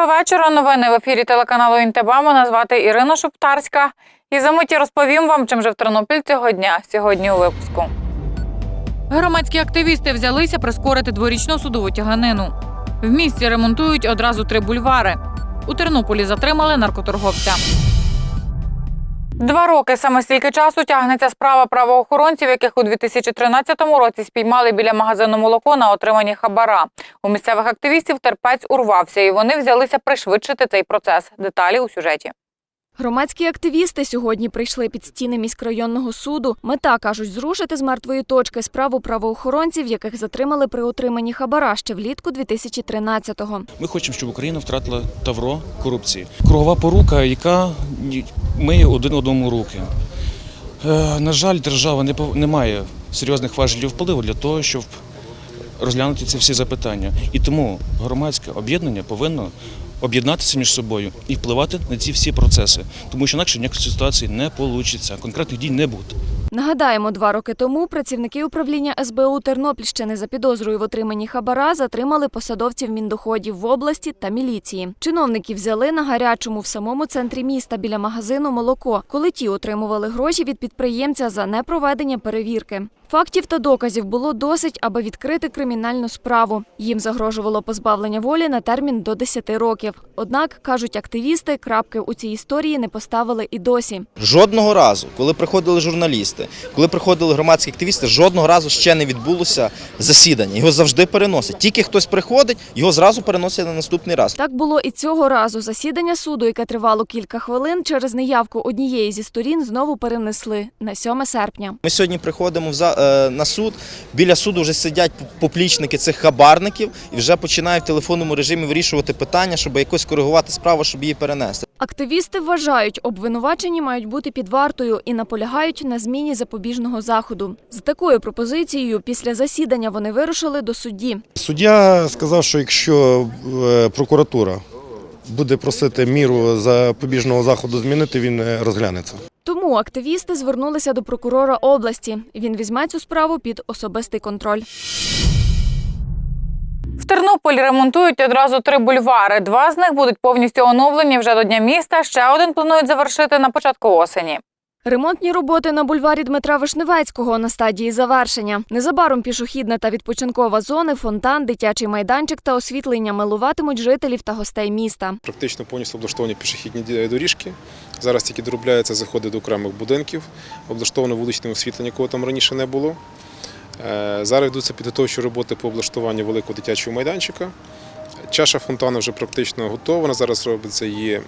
Доброго вечора. Новини в ефірі телеканалу ІНТБ. Мене звати Ірина Шептарська. І за миті розповім вам, чим же в Тернопіль цього дня. Сьогодні у випуску. Громадські активісти взялися прискорити дворічну судову тяганину. В місті ремонтують одразу три бульвари. У Тернополі затримали наркоторговця. Два роки саме стільки часу тягнеться справа правоохоронців, яких у 2013 році спіймали біля магазину молоко на отриманні хабара. У місцевих активістів терпець урвався, і вони взялися пришвидшити цей процес. Деталі у сюжеті. Громадські активісти сьогодні прийшли під стіни міськрайонного суду. Мета кажуть зрушити з мертвої точки справу правоохоронців, яких затримали при отриманні хабара ще влітку 2013-го. Ми хочемо, щоб Україна втратила тавро корупції. Кругова порука, яка миє один одному руки. Е, на жаль, держава не має серйозних важелів впливу для того, щоб розглянути ці всі запитання. І тому громадське об'єднання повинно об'єднатися між собою і впливати на ці всі процеси, тому що інакше ніякої ситуації не вийде, конкретних дій не буде. Нагадаємо, два роки тому працівники управління СБУ Тернопільщини за підозрою в отриманні хабара затримали посадовців міндоходів в області та міліції. Чиновників взяли на гарячому в самому центрі міста біля магазину молоко, коли ті отримували гроші від підприємця за непроведення перевірки. Фактів та доказів було досить, аби відкрити кримінальну справу. Їм загрожувало позбавлення волі на термін до 10 років. Однак, кажуть активісти, крапки у цій історії не поставили і досі. Жодного разу, коли приходили журналісти, коли приходили громадські активісти, жодного разу ще не відбулося засідання. Його завжди переносять. Тільки хтось приходить, його зразу переносять на наступний раз. Так було і цього разу. Засідання суду, яке тривало кілька хвилин, через неявку однієї зі сторін знову перенесли на 7 серпня. Ми сьогодні приходимо в на суд. Біля суду вже сидять поплічники цих хабарників і вже починають в телефонному режимі вирішувати питання, щоб якось коригувати справу, щоб її перенести. Активісти вважають, обвинувачені мають бути під вартою і наполягають на зміні запобіжного заходу. З такою пропозицією після засідання вони вирушили до судді. Суддя сказав, що якщо е, прокуратура буде просити міру запобіжного заходу змінити, він е, розглянеться. Тому активісти звернулися до прокурора області. Він візьме цю справу під особистий контроль. В Тернополі ремонтують одразу три бульвари. Два з них будуть повністю оновлені вже до Дня міста. Ще один планують завершити на початку осені. Ремонтні роботи на бульварі Дмитра Вишневецького на стадії завершення. Незабаром пішохідна та відпочинкова зони, фонтан, дитячий майданчик та освітлення милуватимуть жителів та гостей міста. Практично повністю облаштовані пішохідні доріжки. Зараз тільки доробляються заходи до окремих будинків, облаштовано вуличне освітлення, якого там раніше не було. Е, Зараз йдуться підготовчі роботи по облаштуванню великого дитячого майданчика. Чаша фонтану вже практично готова. Зараз робиться її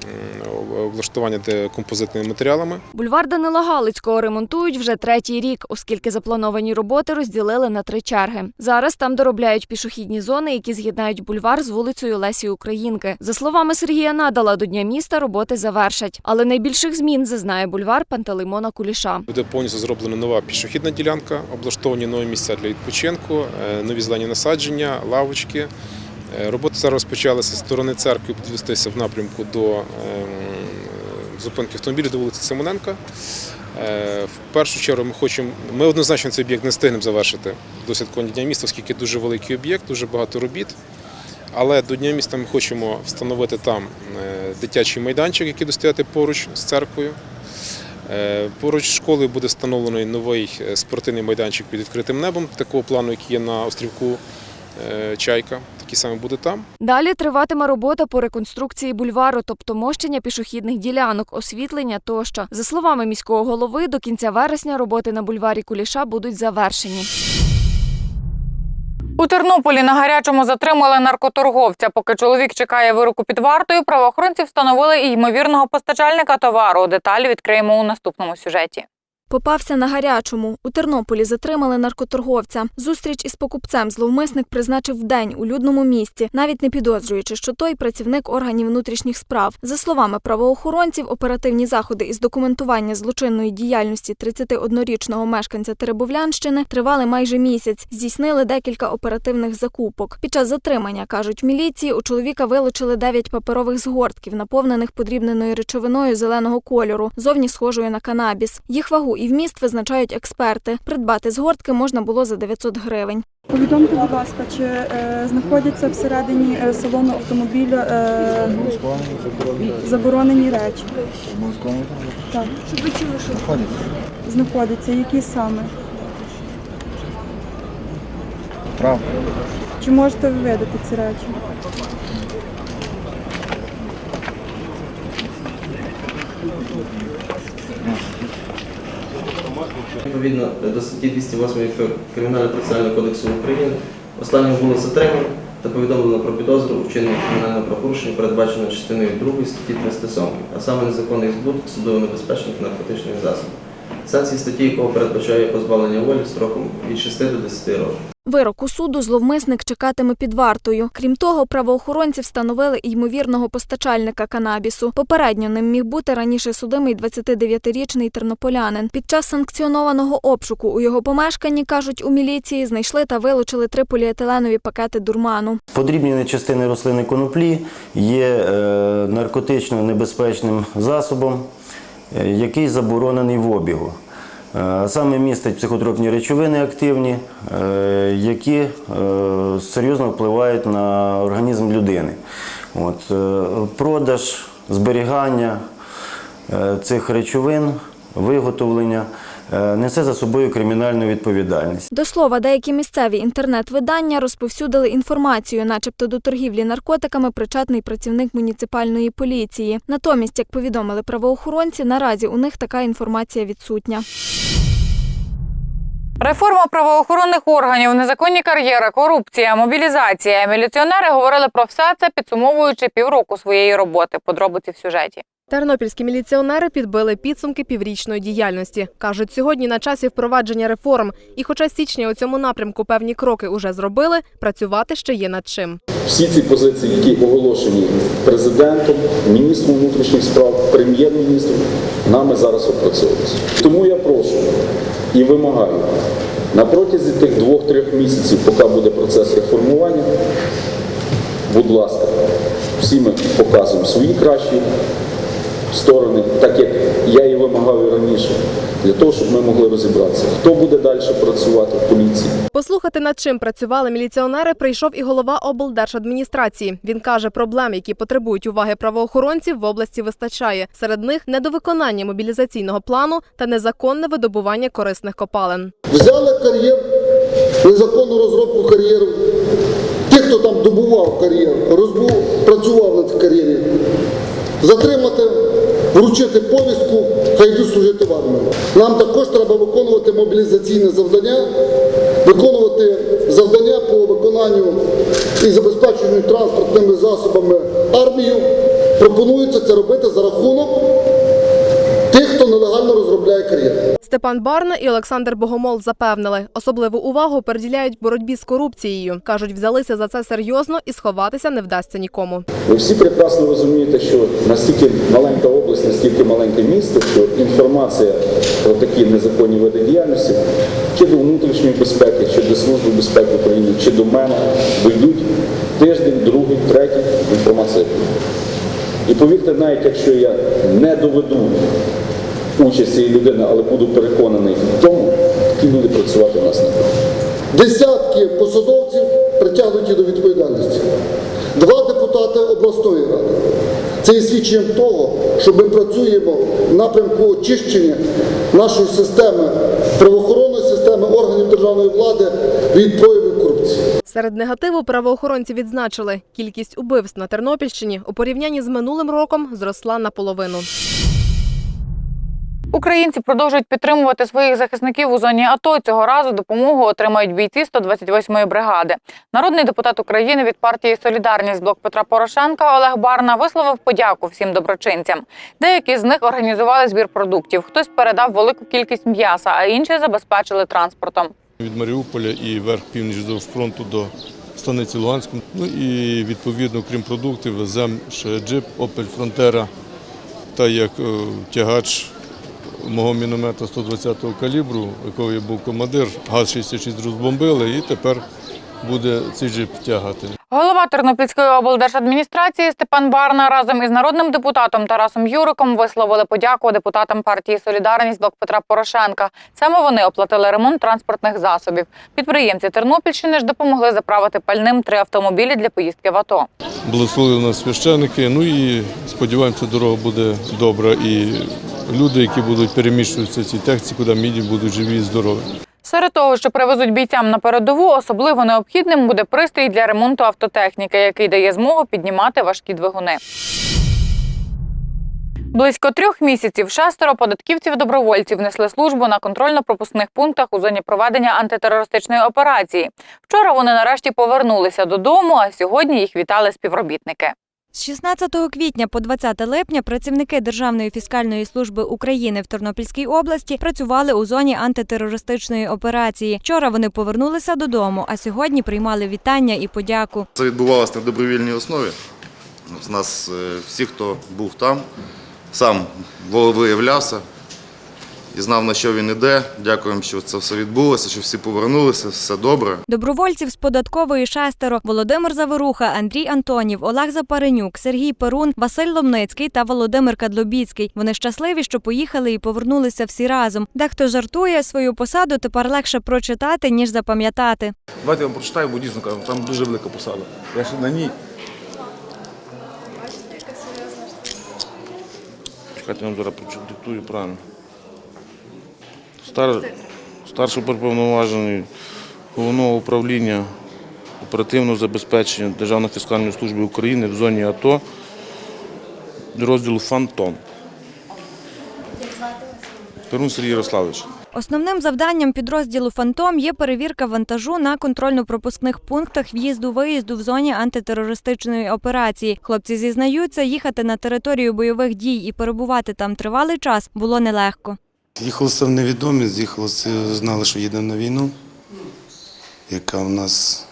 облаштування де- композитними матеріалами. Бульвар Данила Галицького ремонтують вже третій рік, оскільки заплановані роботи розділили на три черги. Зараз там доробляють пішохідні зони, які з'єднають бульвар з вулицею Лесі Українки. За словами Сергія Надала, до Дня міста роботи завершать. Але найбільших змін зазнає бульвар Пантелеймона Куліша. Буде повністю зроблена нова пішохідна ділянка, облаштовані нові місця для відпочинку, е, нові зелені насадження, лавочки. Е, Роботи зараз розпочалися з сторони церкви, підвестися в напрямку до ем, зупинки автомобілів до вулиці Симоненка. Е, В першу чергу ми хочемо, ми однозначно цей об'єкт не встигнемо завершити до святкування Дня міста, оскільки дуже великий об'єкт, дуже багато робіт. Але до Дня міста ми хочемо встановити там е, дитячий майданчик, який буде стояти поруч з церквою. Е, Поруч з школою буде встановлений новий спортивний майданчик під відкритим небом, такого плану, який є на острівку Чайка. Такий саме буде там. Далі триватиме робота по реконструкції бульвару, тобто мощення пішохідних ділянок, освітлення тощо. За словами міського голови, до кінця вересня роботи на бульварі Куліша будуть завершені. У Тернополі на гарячому затримали наркоторговця. Поки чоловік чекає вироку під вартою, правоохоронці встановили і ймовірного постачальника товару. Деталі відкриємо у наступному сюжеті. Попався на гарячому. У Тернополі затримали наркоторговця. Зустріч із покупцем зловмисник призначив вдень у людному місці, навіть не підозрюючи, що той працівник органів внутрішніх справ. За словами правоохоронців, оперативні заходи із документування злочинної діяльності 31-річного мешканця Теребовлянщини тривали майже місяць. Здійснили декілька оперативних закупок. Під час затримання кажуть в міліції, у чоловіка вилучили 9 паперових згортків, наповнених подрібненою речовиною зеленого кольору, зовні схожою на канабіс. Їх вагу і вміст визначають експерти. Придбати згортки можна було за 900 гривень. Повідомте, будь ласка, чи е, знаходяться всередині е, салону автомобіля е, заборонені речі? Так. Знаходяться. Які саме? Правда. Чи можете ви видати ці речі? Відповідно до статті 208 Кримінально-процесуального кодексу України останнім було затримано та повідомлено про підозру у вчиненні кримінального правопорушення, передбаченого частиною 2 статті 307, а саме незаконний збут судово-небезпечних наркотичних засобів. Санкції статті, якого передбачає позбавлення волі строком від 6 до 10 років. Вироку суду зловмисник чекатиме під вартою. Крім того, правоохоронці встановили ймовірного постачальника канабісу. Попередньо ним міг бути раніше судимий 29-річний тернополянин. Під час санкціонованого обшуку у його помешканні, кажуть у міліції, знайшли та вилучили три поліетиленові пакети дурману. Подрібнені частини рослини коноплі є е, наркотично небезпечним засобом, е, який заборонений в обігу. Е, Саме містить психотропні речовини активні, е, які е, серйозно впливають на організм людини. От, продаж, зберігання цих речовин, виготовлення несе за собою кримінальну відповідальність. До слова, деякі місцеві інтернет-видання розповсюдили інформацію, начебто до торгівлі наркотиками причетний працівник муніципальної поліції. Натомість, як повідомили правоохоронці, наразі у них така інформація відсутня. Реформа правоохоронних органів, незаконні кар'єри, корупція, мобілізація. Міліціонери говорили про все це, підсумовуючи півроку своєї роботи. Подробиці в сюжеті. Тернопільські міліціонери підбили підсумки піврічної діяльності. Кажуть, сьогодні на часі впровадження реформ. І хоча з січня у цьому напрямку певні кроки уже зробили, працювати ще є над чим. Всі ці позиції, які оголошені президентом, міністром внутрішніх справ, прем'єр-міністром, нами зараз опрацьовуються. Тому я прошу і вимагаю на протязі тих двох-трьох місяців, поки буде процес реформування, будь ласка, всі ми показуємо свої кращі сторони, так як я і вимагав і раніше, для того, щоб ми могли розібратися, хто буде далі працювати в поліції. Послухати, над чим працювали міліціонери, прийшов і голова облдержадміністрації. Він каже, проблем, які потребують уваги правоохоронців, в області вистачає. Серед них недовиконання мобілізаційного плану та незаконне видобування корисних копалин. Взяли кар'єр, незаконну розробку кар'єру. Ті, хто там добував кар'єр, працював на цій кар'єрі, затримати, вручити повістку, хай йду служити в армію. Нам також треба виконувати мобілізаційне завдання, виконувати завдання по виконанню і забезпеченню транспортними засобами армію. Пропонується це робити за рахунок тих, хто нелегально розробляє кар'єр. Степан Барна і Олександр Богомол запевнили, особливу увагу приділяють боротьбі з корупцією. кажуть, взялися за це серйозно і сховатися не вдасться нікому. Ви всі прекрасно розумієте, що настільки маленька область, настільки маленьке місто, що інформація про такі незаконні види діяльності чи до внутрішньої безпеки, чи до Служби безпеки України, чи до мене дійдуть тиждень, другий, третій інформація. І повірте, навіть якщо я не доведу участь цієї людини, але буду переконаний в тому, такі люди працювати в нас не будуть. Десятки посадовців притягнуті до відповідальності. Два депутати обласної ради. Це є свідченням того, що ми працюємо в напрямку очищення нашої системи, правоохоронної системи органів державної влади від проявів корупції. Серед негативу правоохоронці відзначили, кількість убивств на Тернопільщині у порівнянні з минулим роком зросла наполовину. Українці продовжують підтримувати своїх захисників у зоні АТО. Цього разу допомогу отримають бійці 128-ї бригади. Народний депутат України від партії Солідарність блок Петра Порошенка Олег Барна висловив подяку всім доброчинцям. Деякі з них організували збір продуктів. Хтось передав велику кількість м'яса, а інші забезпечили транспортом. від Маріуполя і верх північ до фронту до станиці Луганську. Ну і відповідно, крім продуктів, веземо ще джип Opel Frontera та як е, тягач мого міномета 120-го калібру, якого я був командир, ГАЗ-66 розбомбили і тепер буде цей джип тягати. Голова Тернопільської облдержадміністрації Степан Барна разом із народним депутатом Тарасом Юриком висловили подяку депутатам партії Солідарність блок Петра Порошенка. Саме вони оплатили ремонт транспортних засобів. Підприємці Тернопільщини ж допомогли заправити пальним три автомобілі для поїздки в АТО. Благословили нас священники. Ну і сподіваємося, дорога буде добра. І люди, які будуть переміщуватися в цій техніці, куди ми їдемо, будуть живі і здорові. Серед того, що привезуть бійцям на передову, особливо необхідним буде пристрій для ремонту автотехніки, який дає змогу піднімати важкі двигуни. Близько трьох місяців шестеро податківців-добровольців несли службу на контрольно-пропускних пунктах у зоні проведення антитерористичної операції. Вчора вони нарешті повернулися додому, а сьогодні їх вітали співробітники. З 16 квітня по 20 липня працівники Державної фіскальної служби України в Тернопільській області працювали у зоні антитерористичної операції. Вчора вони повернулися додому, а сьогодні приймали вітання і подяку. Це відбувалося на добровільній основі. З нас е, всі, хто був там, сам виявлявся і знав, на що він іде. Дякуємо, що це все відбулося, що всі повернулися, все добре. Добровольців з податкової шестеро Володимир Заворуха, Андрій Антонів, Олег Запаренюк, Сергій Перун, Василь Ломницький та Володимир Кадлобіцький. Вони щасливі, що поїхали і повернулися всі разом. Дехто жартує свою посаду тепер легше прочитати ніж запам'ятати. Давайте я вам прочитаю, бо дійсно кажу, там дуже велика посада. Я ще на ній. Чекайте, я вам зараз диктую правильно. Стар... Старший уповноважений головного управління оперативного забезпечення Державної фіскальної служби України в зоні АТО розділу Фантом. Перун Сергій Ярославович. Основним завданням підрозділу Фантом є перевірка вантажу на контрольно-пропускних пунктах в'їзду-виїзду в зоні антитерористичної операції. Хлопці зізнаються, їхати на територію бойових дій і перебувати там тривалий час було нелегко. Їхалося в невідомість, їхалося, знали, що їдемо на війну, яка в нас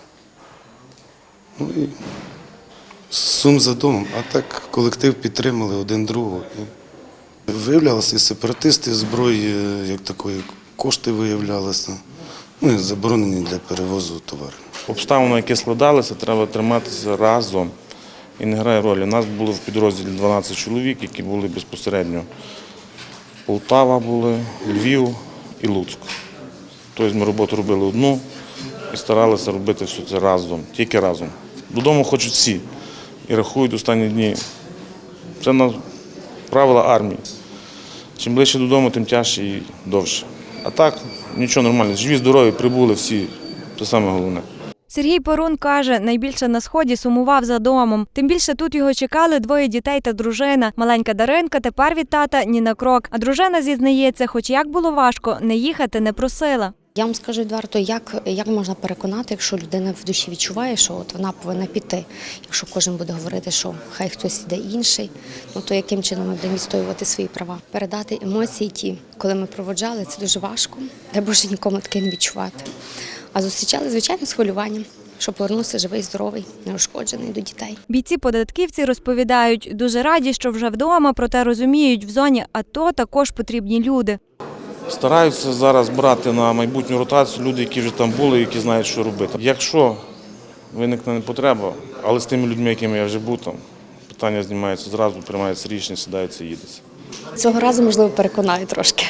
ну, і сум за домом. А так колектив підтримали один другого. Виявлялися і сепаратисти зброї, як такої, кошти виявлялися, ну і заборонені для перевозу товарів. Обставини, які складалися, треба триматися разом. І не грає ролі. У нас було в підрозділі 12 чоловік, які були безпосередньо. Полтава були, Львів і Луцьк. Тобто ми роботу робили одну і старалися робити все це разом, тільки разом. Додому хочуть всі і рахують останні дні. Це на правила армії. Чим ближче додому, тим тяжче і довше. А так, нічого нормально. Живі, здорові, прибули всі. Це саме головне. Сергій Перун каже, найбільше на сході сумував за домом. Тим більше тут його чекали двоє дітей та дружина. Маленька Даринка тепер від тата ні на крок. А дружина зізнається, хоч як було важко, не їхати не просила. Я вам скажу відверто, як, як можна переконати, якщо людина в душі відчуває, що от вона повинна піти. Якщо кожен буде говорити, що хай хтось іде інший, ну то яким чином ми будемо відстоювати свої права? Передати емоції ті, коли ми проводжали, це дуже важко. Дай Боже нікому таке не відчувати. А зустрічали, звичайно, з хвилюванням, що повернувся живий, здоровий, неушкоджений до дітей. Бійці-податківці розповідають, дуже раді, що вже вдома, проте розуміють, в зоні АТО також потрібні люди. Стараються зараз брати на майбутню ротацію люди, які вже там були, які знають, що робити. Якщо виникне потреба, але з тими людьми, якими я вже був там, питання знімається зразу, приймається рішення, сідається, їдеться. Цього разу, можливо, переконаю трошки.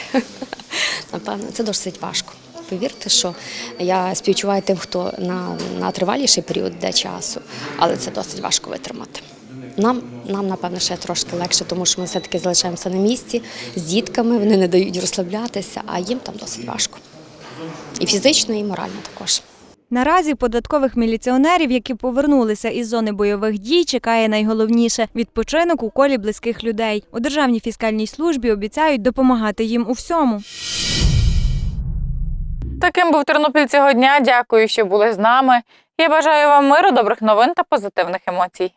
Напевно, це досить важко. Повірте, що я співчуваю тим, хто на, на триваліший період йде часу, але це досить важко витримати. Нам, нам, напевно, ще трошки легше, тому що ми все-таки залишаємося на місці з дітками, вони не дають розслаблятися, а їм там досить важко. І фізично, і морально також. Наразі податкових міліціонерів, які повернулися із зони бойових дій, чекає найголовніше відпочинок у колі близьких людей. У державній фіскальній службі обіцяють допомагати їм у всьому. Таким був Тернопіль цього дня. Дякую, що були з нами. Я бажаю вам миру, добрих новин та позитивних емоцій.